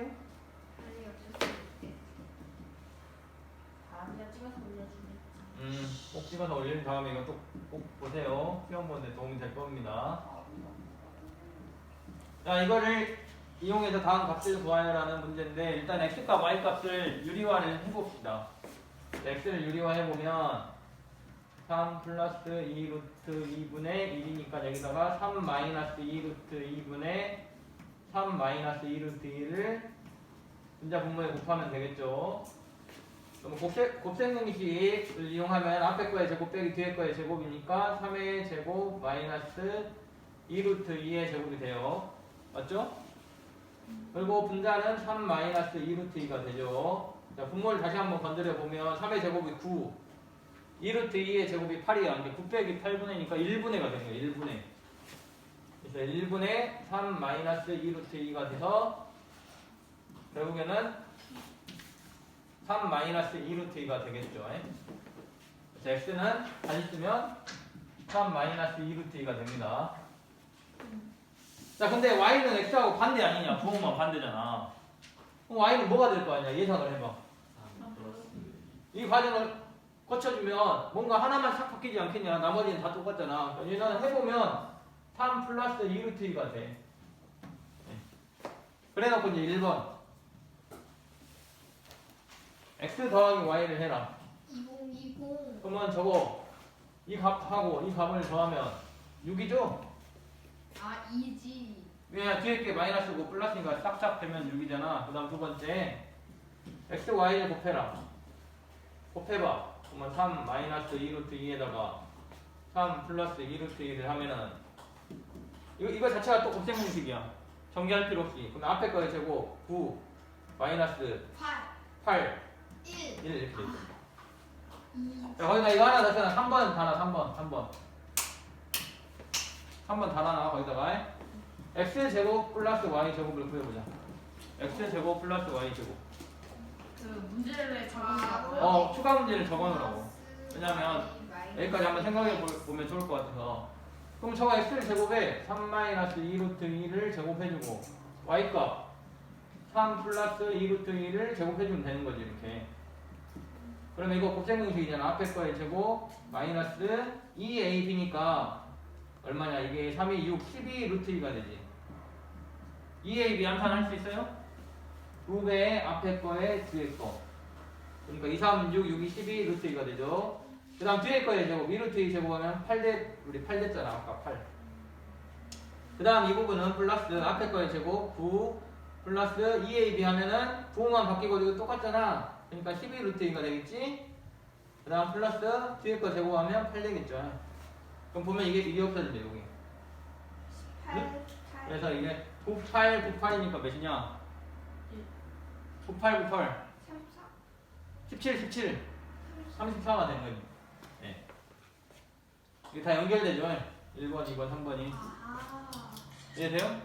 없으세요? 아니 없었어요. 다음에 찍어서 올려주면 음, 꼭 찍어서 올린 다음에 이거 또꼭 보세요. 시험 보는데 도움이 될 겁니다. 자, 이거를 이용해서 다음 값을 구하여라는 문제인데 일단 x값, y값을 유리화를 해봅시다. x를 유리화해보면 3 플러스 2 루트 2분의 1이니까 여기다가 3 마이너스 2 루트 2분의 3 마이너스 2 루트 1을 분자 분모에 곱하면 되겠죠. 그럼 곱셈, 곱셈공식을 이용하면 앞에 거의 제곱 빼기 뒤에 거의 제곱이니까 3의 제곱 마이너스 2루트 2의 제곱이 돼요. 맞죠? 그리고 분자는 3 마이너스 2루트 2가 되죠. 자, 분모를 다시 한번 건드려 보면 3의 제곱이 9, 2루트 2의 제곱이 8이야. 이제 9 빼기 8분의니까 1분의가 되는 거예요. 1분의. 그래서 1분의 3 마이너스 2 루트 2가 돼서 결국에는 3 마이너스 2 루트 2가 되겠죠. 그래서 x는 다시 쓰면 3 마이너스 2 루트 2가 됩니다. 자, 근데 y는 x하고 반대 아니냐? 부호만 반대잖아. 그럼 y는 뭐가 될 거 아니야? 예상을 해봐. 이 과정을 거쳐주면 뭔가 하나만 싹 바뀌지 않겠냐? 나머지는 다 똑같잖아. 그러니까 얘는 해보면 3 플러스 2루트 2가 돼. 네. 그래놓고 이제 1번. x 더하기 y를 해라. 2020. 그러면 저거 이 값하고 이 값을 더하면 6이죠? 아 이지. 왜냐 뒤에 게 마이너스고 플러스니까 싹싹 되면 6이잖아. 그 다음 두 번째 x, y를 곱해라. 곱해봐. 그러면 3 마이너스 2루트 2에다가 3 플러스 2루트 2를 하면은 이거, 이거 자체가 또 곱셈 공식이야. 전개할 필요 없이. 그럼 앞에 거의 제곱 9 마이너스 8. 8 1. 1 이렇게 돼. 2. 자, 거기다 이거 하나 넣잖아. 3번 달아, 3번, 3번. 3번 달아놔, 거기다가. x 제곱 플러스 y 제곱을 구해보자. x 제곱 플러스 y 제곱. 그 문제를 아, 적어놓으라고요? 어, 추가 문제를 적어놓으라고. 왜냐면 여기까지 한번 생각해 볼- 보면 좋을 것 같아서. 그럼 저거 x 제곱에 3-2루트 2를 제곱해주고, y값 3 플러스 2루트 2를 제곱해주면 되는 거지, 이렇게. 그러면 이거 곱셈 공식이잖아. 앞에 거의 제곱 마이너스 2ab니까 얼마냐? 이게 3이 6, 12 루트 2가 되지. 2ab 한판 할 수 있어요? 2배 앞에 거에 뒤에 거. 그러니까 2, 3, 6, 6이 12 루트 2가 되죠. 그 다음 뒤에 거에 제곱, 2 루트 2 제곱하면 8대, 우리 8 됐잖아. 아까 8. 그 다음 이 부분은 플러스 앞에 거에 제곱 9 플러스 2ab 하면은 부호만 바뀌고 이거 똑같잖아. 그러니까 12 루트 2가 되겠지? 그 다음 플러스 뒤에 거 제곱하면 8 되겠죠. 그럼 보면 이게 이게 없어진대 여기. 8. 8. 그래서 이게 98, 98이니까 몇이냐? 98, 98. 34. 17, 17. 34가 되는 거지. 네. 이게 다 연결되죠? 1번, 2번, 3번이. 아. 이해돼요?